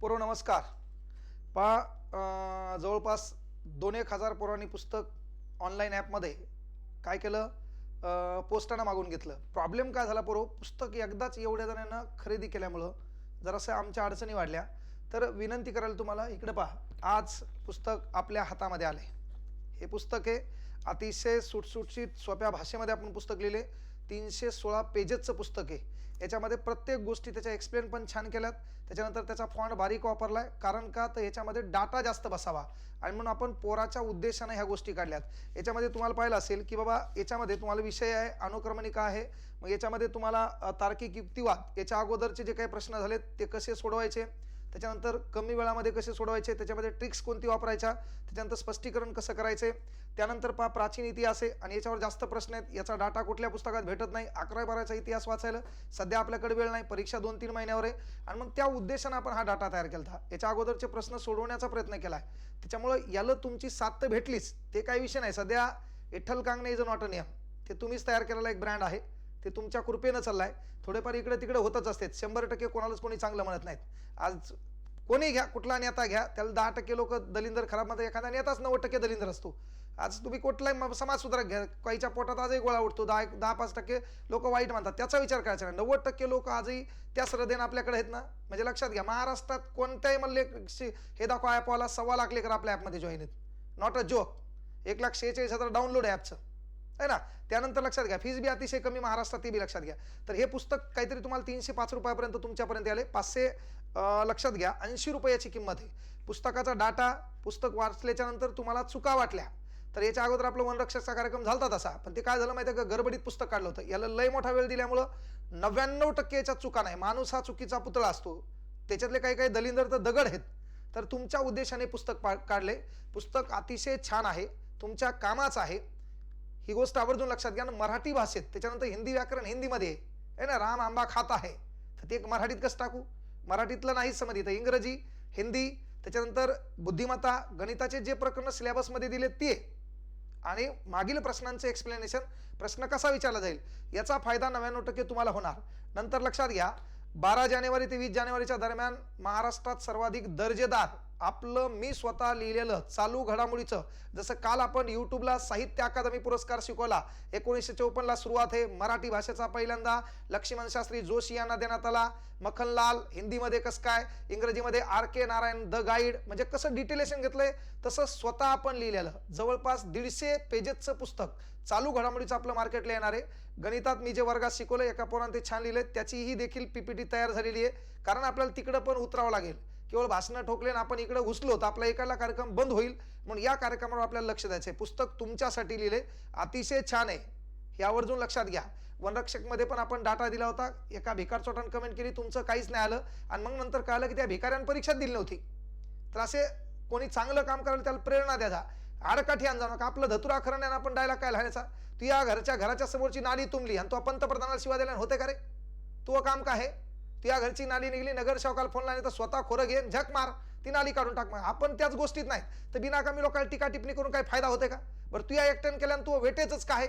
पूर्व नमस्कार. पहा जवळपास दोन एक हजार पोरांनी पुस्तक ऑनलाईन ॲपमध्ये काय केलं? पोस्टानं मागून घेतलं. प्रॉब्लेम काय झाला पोरो? पुस्तक एकदाच एवढ्या जणांना खरेदी केल्यामुळं जरासं आमच्या अडचणी वाढल्या. तर विनंती करायला तुम्हाला इकडे पहा. आज पुस्तक आपल्या हातामध्ये आले हे पुस्तक आहे अतिशय सुटसुटशीत सोप्या भाषेमध्ये आपण पुस्तक लिहिले. तीनशे सोळा पेजेसचं पुस्तक आहे याच्यामध्ये प्रत्येक गोष्टी त्याच्या एक्सप्लेन पण छान केल्यात. त्याच्यानंतर त्याचा फॉन्ट बारीक वापरला आहे कारण का? तर याच्यामध्ये डाटा जास्त बसावा. आणि म्हणून आपण पोराच्या उद्देशाने ह्या गोष्टी काढल्यात. याच्यामध्ये तुम्हाला पाहिलं असेल की बाबा याच्यामध्ये तुम्हाला विषय आहे अनुक्रमणिका आहे. मग याच्यामध्ये तुम्हाला तार्किक युक्तिवाद याच्या अगोदरचे जे काही प्रश्न झालेत ते कसे सोडवायचे? त्याच्यानंतर कमी वेळामध्ये कसे सोडवायचे त्याच्यामध्ये ट्रिक्स कोणती वापरायच्या त्याच्यानंतर स्पष्टीकरण कसं करायचे त्यानंतर पहा प्राचीन इतिहास आहे आणि याच्यावर जास्त प्रश्न आहेत. याचा डाटा कुठल्या पुस्तकात भेटत नाही अकरा बाराचा इतिहास वाचायला सध्या आपल्याकडे वेळ नाही परीक्षा दोन तीन महिन्यावर आहे. आणि मग त्या उद्देशानं आपण हा डाटा तयार केला होता याच्या अगोदरचे प्रश्न सोडवण्याचा प्रयत्न केला आहे त्याच्यामुळं याला तुमची साथ तर भेटलीच. ते काही विषय नाही. सध्या Vitthal Kangane is not a नियम. ते तुम्हीच तयार केलेला एक ब्रँड आहे. ते तुमच्या कृपेनं चाललाय. थोडेफार इकडे तिकडे होतच असते. शंभर टक्के कोणालाच कोणी चांगलं म्हणत नाहीत. आज कोणी घ्या कुठला नेता घ्या त्याला दहा टक्के लोक दलिंदर खराब म्हणतात एखादा नेताच नव्वद टक्के दलिंदर असतो. आज तुम्ही कुठलाही म- समाजसुधारक घ्या. काहीच्या पोटात आजही गोळा उठतो. दहा एक दहा पाच टक्के लोक वाईट म्हणतात त्याचा विचार करायचा नाही. नव्वद टक्के लोक आजही त्या श्रद्धेनं आपल्याकडे आहेत ना? म्हणजे लक्षात घ्या. महाराष्ट्रात कोणत्याही मल्ले हे दाखवा ॲपवाला सव्वा लाख लेकर आपल्या ॲपमध्ये जॉईन आहेत. नॉट अ जोक एक लाख शेहेचाळीस हजार डाउनलोड आहे ॲपचं आहे ना? त्यानंतर लक्षात घ्या. फीज बी अतिशय कमी महाराष्ट्रात ती बी लक्षात घ्या. तर हे पुस्तक काहीतरी तुम्हाला तीनशे पाच रुपयापर्यंत तुमच्यापर्यंत आले पाचशे लक्षात घ्या. ऐंशी रुपयाची किंमत आहे. पुस्तकाचा डाटा पुस्तक वाचल्याच्यानंतर तुम्हाला चुका वाटल्या. तर याच्या अगोदर आपलं वनरक्षकचा कार्यक्रम झालता तसा. पण ते काय झालं माहिती आहे का? गडबडीत पुस्तक काढलं होतं. याला लय मोठा वेळ दिल्यामुळं नव्याण्णव टक्के याच्या चुका नाही. माणूस हा चुकीचा पुतळा असतो. त्याच्यातले काही काही दलिंदर तर दगड आहेत. तर तुमच्या उद्देशाने पुस्तक पा काढले. पुस्तक अतिशय छान आहे. तुमच्या कामाचं आहे. ही गोष्ट आवर्जून लक्षात घ्या ना मराठी भाषेत त्याच्यानंतर हिंदी व्याकरण हिंदीमध्ये आहे ना राम आंबा खात आहे. तर ते एक मराठीत कसं टाकू? मराठीतलं नाहीच समज तर इंग्रजी हिंदी त्याच्यानंतर बुद्धिमत्ता गणिताचे जे प्रकरण सिलेबसमध्ये दिले ते. आणि मागील प्रश्नांचे एक्सप्लेनेशन प्रश्न कसा विचारला जाईल? याचा फायदा नव्याण्णव टक्के तुम्हाला होणार. नंतर लक्षात घ्या बारा जानेवारी ते वीस जानेवारीच्या दरम्यान महाराष्ट्रात सर्वाधिक दर्जेदार आपलं मी स्वतः लिहिलेलं चालू घडामोडीचं जसं काल आपण यूट्यूबला साहित्य अकादमी पुरस्कार शिकवला एकोणीसशे चौपन्नला सुरुवात आहे मराठी भाषेचा पहिल्यांदा लक्ष्मण शास्त्री जोशी यांना देण्यात आला मखनलाल हिंदीमध्ये कसं काय इंग्रजीमध्ये R K Narayan the guide म्हणजे कसं डिटेलेशन घेतलंय तसं स्वतः आपण लिहिलेलं. जवळपास दीडशे पेजेसचं पुस्तक चालू घडामोडीचं आपलं मार्केटला येणार आहे. गणितात मी जे वर्गात शिकवलं एका पोरानं ते छान लिहिलं त्याचीही देखील पीपीटी तयार झालेली आहे. कारण आपल्याला तिकडं पण उतरावं लागेल. केवळ भाषणं ठोकले आणि आपण इकडे घुसलो तर आपला एकाला कार्यक्रम बंद होईल. म्हणून या कार्यक्रमावर आपल्याला लक्ष द्यायचं आहे पुस्तक तुमच्यासाठी लिहिले. अतिशय छान आहे. हे आवर्जून लक्षात घ्या. वनरक्षकमध्ये पण आपण डाटा दिला होता. एका भिकार चोटानं कमेंट केली. तुमचं काहीच नाही आलं. आणि मग नंतर कळलं की त्या भिकाऱ्यानं परीक्षा दिली नव्हती. तर असे कोणी चांगलं काम करायला त्याला प्रेरणा द्यायचा आडकाठी आणजा नका. आपलं धतुरा खरण्यानं आपण डायला काय लिहायचा? तू या घरच्या घराच्या समोरची नाली तुंबली आणि तो पंतप्रधानाला शिवा दिल्यानं होते का रे? तो काम काय आहे? तुझ्या घरची नाली निघली नगरसेवकाला फोन लावले तर स्वतः खोरं घे झक मार ती नाली काढून टाक मग आपण त्याच गोष्टीत नाही. तर बिनाकामी लोकांना टीका टिप्पणी करून काय फायदा होते का? बरं तुया एकट्यानं केल्यानं तू वेटेचच काय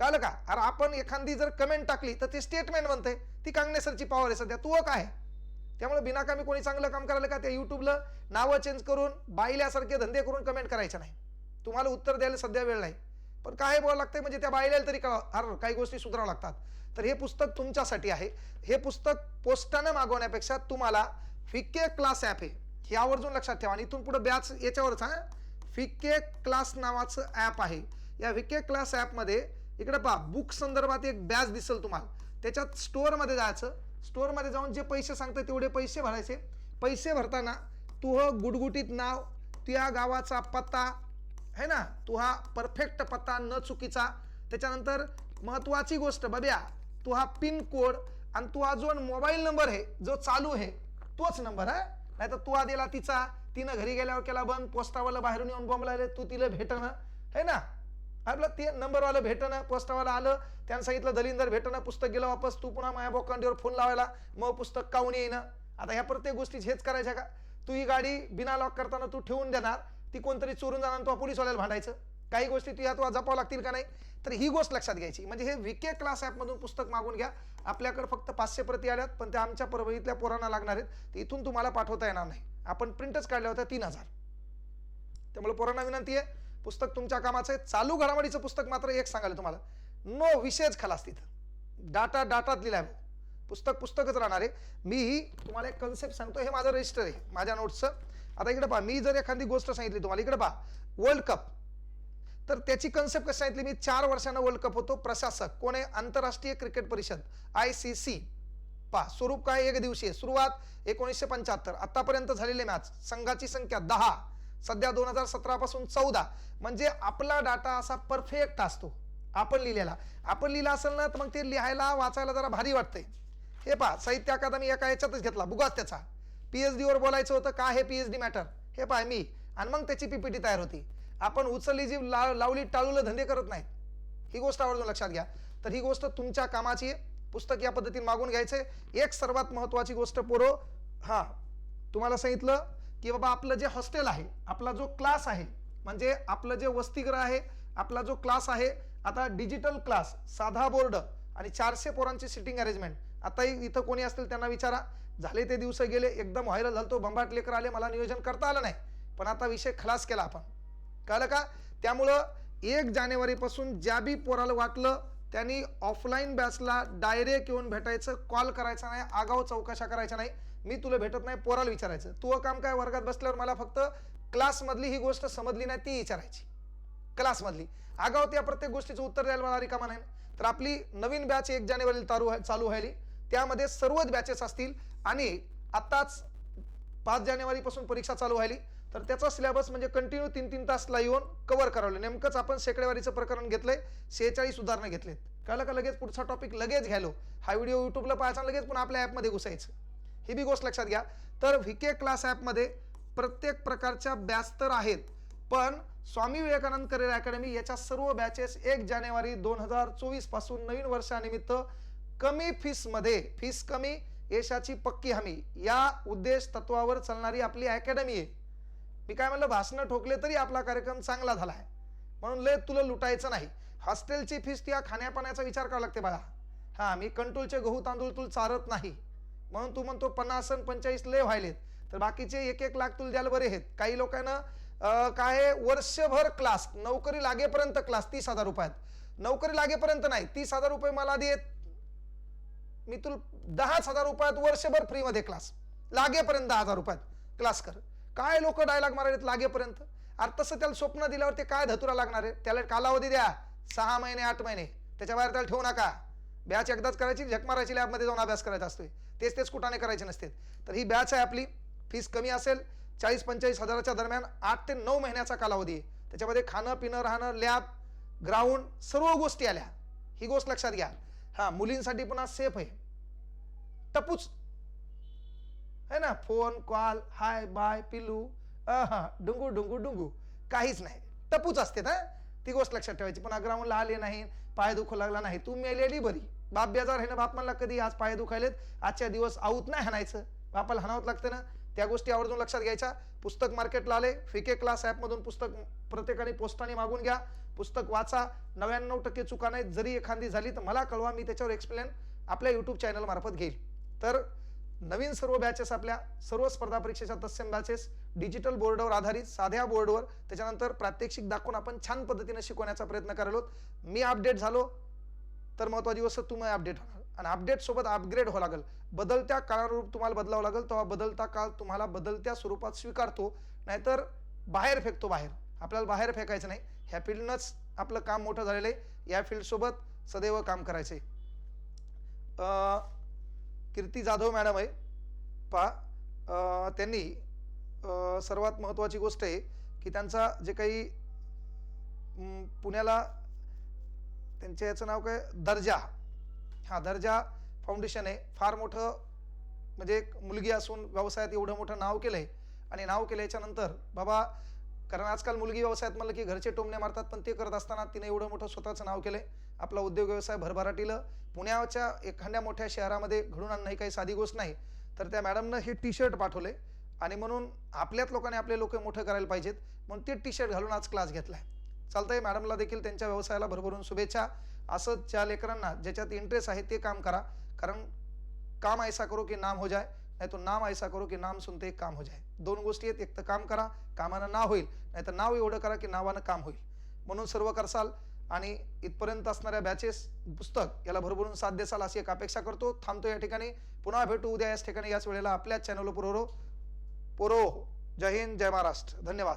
कळलं का? अरे आपण एखादी जर कमेंट टाकली तर ती स्टेटमेंट म्हणते ती काँग्रेसरची पॉवर आहे सध्या. तू काय आहे? त्यामुळे बिनाकामी कोणी चांगलं काम करायला का त्या युट्यूबला नावं चेंज करून बाईल्यासारखे धंदे करून कमेंट करायचे नाही. तुम्हाला उत्तर द्यायला सध्या वेळ नाही. पण काय बोलावं लागतंय? म्हणजे त्या बाईला तरी कळा. काही गोष्टी सुधारावं लागतात. तर हे पुस्तक तुमच्यासाठी आहे. हे पुस्तक पोस्टानं मागवण्यापेक्षा तुम्हाला फिके क्लास ॲप आहे. हे आवर्जून लक्षात ठेवा आणि इथून पुढे बॅच याच्यावरच हा? फिके क्लास नावाचं ॲप आहे. या विके क्लास ॲपमध्ये इकडे पहा बुक संदर्भात एक बॅच दिसेल तुम्हाला. त्याच्यात स्टोअरमध्ये जायचं. स्टोअरमध्ये जाऊन जे पैसे सांगतात तेवढे पैसे भरायचे. पैसे भरताना तुह गुडगुटीत गुटगुटीत नाव त्या गावाचा पत्ता है ना? तू हा परफेक्ट पत्ता न चुकीचा. त्याच्यानंतर महत्वाची गोष्ट बघ्या. तू हा पिन कोड आणि तू हा जो मोबाईल नंबर आहे जो चालू आहे तोच नंबर आहे नाही तर तू हा दिला तिचा. तिनं घरी गेल्यावर केला बंद पोस्टावाला बाहेरून येऊन बॉम्ब लागले तू तिला भेटणं है ना? आपलं ते नंबरवालं भेटणं पोस्टावाला आलं त्यानं सांगितलं दलिंदर भेटणं पुस्तक गेलं वापस तू पुन्हा माया बोकांडीवर फोन लावायला मग पुस्तक काऊन येईना? आता ह्या प्रत्येक गोष्टी हेच करायच्या का? तू ही गाडी बिना लॉक करताना तू ठेवून देणार ती कोणतरी चोरून जाणार तो पोलीस पोलीसवाल्याला भांडायचं? काही गोष्टी तुझ्या तुला जपावं लागतील का नाही? तर ही गोष्ट लक्षात घ्यायची. म्हणजे हे विके क्लास ॲपमधून पुस्तक मागून घ्या. आपल्याकडे फक्त पाचशे प्रती आल्यात पण त्या आमच्या परभणीतल्या पोरांना लागणार आहेत. तर इथून तुम्हाला पाठवता येणार नाही. आपण प्रिंटच काढल्या होत्या तीन हजार. त्यामुळे पोरांना विनंती आहे पुस्तक तुमच्या कामाचं आहे. चालू घडामोडीचं पुस्तक मात्र एक सांगायला तुम्हाला. नो विषयच खलास तिथं. डाटा डाटात लिहिला आहे पुस्तक पुस्तकच राहणार आहे. मीही तुम्हाला एक कन्सेप्ट सांगतो. हे माझं रजिस्टर आहे. माझ्या नोट्सचं आता इकडे पहा मी जर एखादी गोष्ट सांगितली तुम्हाला इकडे पहा वर्ल्ड कप तर त्याची कन्सेप्ट कशी सांगितली मी? चार वर्षांना वर्ल्ड कप होतो प्रशासक कोण आहे? आंतरराष्ट्रीय क्रिकेट परिषद आय सी सी पा स्वरूप काय एक दिवशी सुरुवात एकोणीसशे पंच्याहत्तर आतापर्यंत झालेले मॅच. संघाची संख्या दहा सध्या दोन हजार सतरा पासून चौदा. म्हणजे आपला डाटा असा परफेक्ट असतो. आपण लिहिलेला. आपण लिहिला असेल ना तर मग ते लिहायला वाचायला जरा भारी वाटतंय. हे पहा साहित्य अकादमी एका याच्यातच घेतला बुगाच त्याचा. पीएचडी वर बोलायचं होतं का हे पीएचडी मॅटर हे पाय मी. आणि मग त्याची पीपीटी तयार होती. आपण उचलली जी ला लावली टाळूला धंदे करत नाहीत ही गोष्ट आवर्जून लक्षात घ्या. तर ही गोष्ट तुमच्या कामाची आहे. पुस्तक या पद्धतीने मागून घ्यायचे एक सर्वात महत्वाची गोष्ट पोरो हा तुम्हाला सांगितलं की बाबा आपलं जे हॉस्टेल आहे आपला जो क्लास आहे म्हणजे आपलं जे वसतिगृह आहे आपला जो क्लास आहे आता डिजिटल क्लास साधा बोर्ड आणि चारशे पोरांची सिटिंग अरेंजमेंट. आता इथं कोणी असतील त्यांना विचारा. झाले ते दिवस गेले एकदम व्हायरल झालतो बंबाट लेकर आले मला नियोजन करता आलं नाही. पण आता विषय खलास केला आपण. कळलं का? त्यामुळं एक जानेवारीपासून ज्या बी पोराला वाटलं त्यांनी ऑफलाईन बॅचला डायरेक्ट येऊन भेटायचं कॉल करायचा नाही आगाव चौकशा करायच्या नाही. मी तुला भेटत नाही पोराला विचारायचं. तू काम काय वर्गात बसल्यावर मला फक्त क्लासमधली ही गोष्ट समजली नाही ती विचारायची. क्लासमधली आगाव त्या प्रत्येक गोष्टीचं उत्तर द्यायला मला रिकामा नाही. तर आपली नवीन बॅच एक जानेवारीला चालू चालू व्हायली. त्यामध्ये सर्वच बॅचेस असतील. आणि आत्ताच पाच जानेवारीपासून परीक्षा चालू व्हायली. तर त्याचा सिलेबस म्हणजे कंटिन्यू तीन तीन तासला येऊन कव्हर करावलं. नेमकंच आपण शेकडेवारीचं प्रकरण घेतलंय शेहेचाळीस उदाहरणं घेतलेत. कळलं का लगेच पुढचा टॉपिक लगेच घ्यायलो? हा व्हिडिओ यूट्यूबला पाहायचा लगेच पण आपल्या ॲपमध्ये घुसायचं. ही बी गोष्ट लक्षात घ्या. तर व्हीके क्लास ॲपमध्ये प्रत्येक प्रकारच्या बॅच तर आहेत पण स्वामी विवेकानंद करिअर अकॅडमी याच्या सर्व बॅचेस एक जानेवारी दोन हजार चोवीसपासून नवीन वर्षानिमित्त कमी फीसमध्ये फीस कमी यशाची पक्की हमी. या उद्देश तत्वावर चालणारी आपली अकॅडमी आहे. मी काय म्हणलं भाषणं ठोकले तरी आपला कार्यक्रम चांगला झाला आहे म्हणून लय तुला लुटायचं नाही. हॉस्टेलची फीस त्या खाण्यापाण्याचा विचार करावा लागते बाळा. हा मी कंट्रोलचे गहू तांदूळ तुला चारत नाही. म्हणून तू म्हणतो पन्नास आणि पंचेचाळीस लय व्हायलेत. तर बाकीचे एक एक लाख तुला द्यायला बरे आहेत. काही लोकांना काय आहे, वर्षभर क्लास नोकरी लागेपर्यंत क्लास तीस हजार रुपयात. नोकरी लागेपर्यंत नाही तीस हजार रुपये मला देत. मी तुला दहाच हजार रुपयात वर्षभर फ्रीमध्ये क्लास लागेपर्यंत दहा हजार रुपयात क्लास कर. काय लोक डायलॉग मारायला लागेपर्यंत? अरे तसं त्याला स्वप्न दिल्यावर ते काय धतुरा लागणार आहे? त्याला कालावधी द्या. सहा महिने आठ महिने. त्याच्या बाहेर त्याला ठेवू नका. बॅच एकदाच करायची झक मारायची लॅबमध्ये जाऊन अभ्यास करायचा असतोय. तेच तेच कुठाने करायचे नसते तर ही बॅच आहे आपली. फीस कमी असेल. चाळीस पंचेचाळीस हजाराच्या दरम्यान आठ ते नऊ महिन्याचा कालावधी आहे. त्याच्यामध्ये खाणं पिणं राहणं लॅब ग्राउंड सर्व गोष्टी आल्या. ही गोष्ट लक्षात घ्या. हा मुलींसाठी पण आज सेफ आहे. टपूच. है ना? फोन कॉल हाय बाय पिलू हा डुंगू डुंगू डुंगू. काहीच नाही. टपूच असते ना? ती गोष्ट लक्षात ठेवायची. पण ग्राउंडला आले नाही. पाय दुखू लागला नाही. तू मेलेली बरी. बाप बेजार आहे ना? बाप म्हणला कधी आज पाय दुखायलेत? आजच्या दिवस आऊत नाही हाणायचं. बापाला हाणावत लागतं ना? त्या गोष्टी आवर्जून लक्षात घ्यायच्या. पुस्तक मार्केटला आले. फिके क्लास ॲपमधून पुस्तक प्रत्येकाने पोस्टाने मागून घ्या. पुस्तक वाचा. नव्याण्णव टक्के चुका नाहीत. जरी एखादी झाली तर मला कळवा मी त्याच्यावर एक्सप्लेन आपल्या यूट्यूब चॅनलमार्फत घेईल. तर नवीन सर्व बॅचेस आपल्या सर्व स्पर्धा परीक्षेच्या तत्सम बॅचेस डिजिटल बोर्डवर आधारित साध्या बोर्डवर त्याच्यानंतर प्रात्यक्षिक दाखवून आपण छान पद्धतीने शिकवण्याचा प्रयत्न करायलो. मी अपडेट झालो तर महत्वाची गोष्ट तुम्ही अपडेट होणार. आणि अपडेट सोबत अपग्रेड व्हावं लागेल. बदलत्या काळानुरूप तुम्हाला बदलावं लागेल तेव्हा बदलता काळ तुम्हाला बदलत्या स्वरूपात स्वीकारतो. नाहीतर बाहेर फेकतो बाहेर. आपल्याला बाहेर फेकायचं नाही. ह्या फील्डनंच आपलं काम मोठं झालेलं आहे. या फील्डसोबत सदैव काम करायचं आहे. कीर्ती जाधव मॅडम आहे. पा त्यांनी सर्वात महत्त्वाची गोष्ट आहे की त्यांचा जे काही पुण्याला त्यांच्या याचं नाव काय? दर्जा. हा दर्जा फाउंडेशन आहे. फार मोठं म्हणजे एक मुलगी असून व्यवसायात एवढं मोठं नाव केलं आहे आणि नाव केल्याच्यानंतर बाबा कारण आजकाल मुलगी व्यवसायात म्हणलं की घरचे टोमणे मारतात पण ते करत असताना तिने एवढं मोठं स्वतःचं नाव केलंय. आपला उद्योग व्यवसाय भरभराटीलं. पुण्याच्या एखाद्या मोठ्या शहरामध्ये घडून आणणं ही काही साधी गोष्ट नाही. तर त्या मॅडमनं हे टी शर्ट पाठवले आणि म्हणून आपल्याच लोकांनी आपले लोक मोठं करायला पाहिजेत. म्हणून ते टी शर्ट घालून आज क्लास घेतलाय. चालतंय मॅडमला देखील त्यांच्या व्यवसायाला भरभरून शुभेच्छा. असंच ज्या लेकरांना ज्याच्यात इंटरेस्ट आहे ते काम करा. कारण काम ऐसा करो की नाम हो जाय. नाही तो नाम ऐसा करो की नाम सुनते काम हो जाय दोन गोष्टी आहेत एक तर काम करा कामानं नाव होईल नाही तर नाव एवढं करा की नावानं काम होईल. म्हणून सर्व करसाल आणि इथपर्यंत असणाऱ्या बॅचेस पुस्तक याला भरभरून साथ देसाल अशी एक अपेक्षा करतो. थांबतो या ठिकाणी. पुन्हा भेटू उद्या याच ठिकाणी याच वेळेला आपल्याच चॅनलवर पुरवरो. पुरो. जय हिंद जय महाराष्ट्र. धन्यवाद.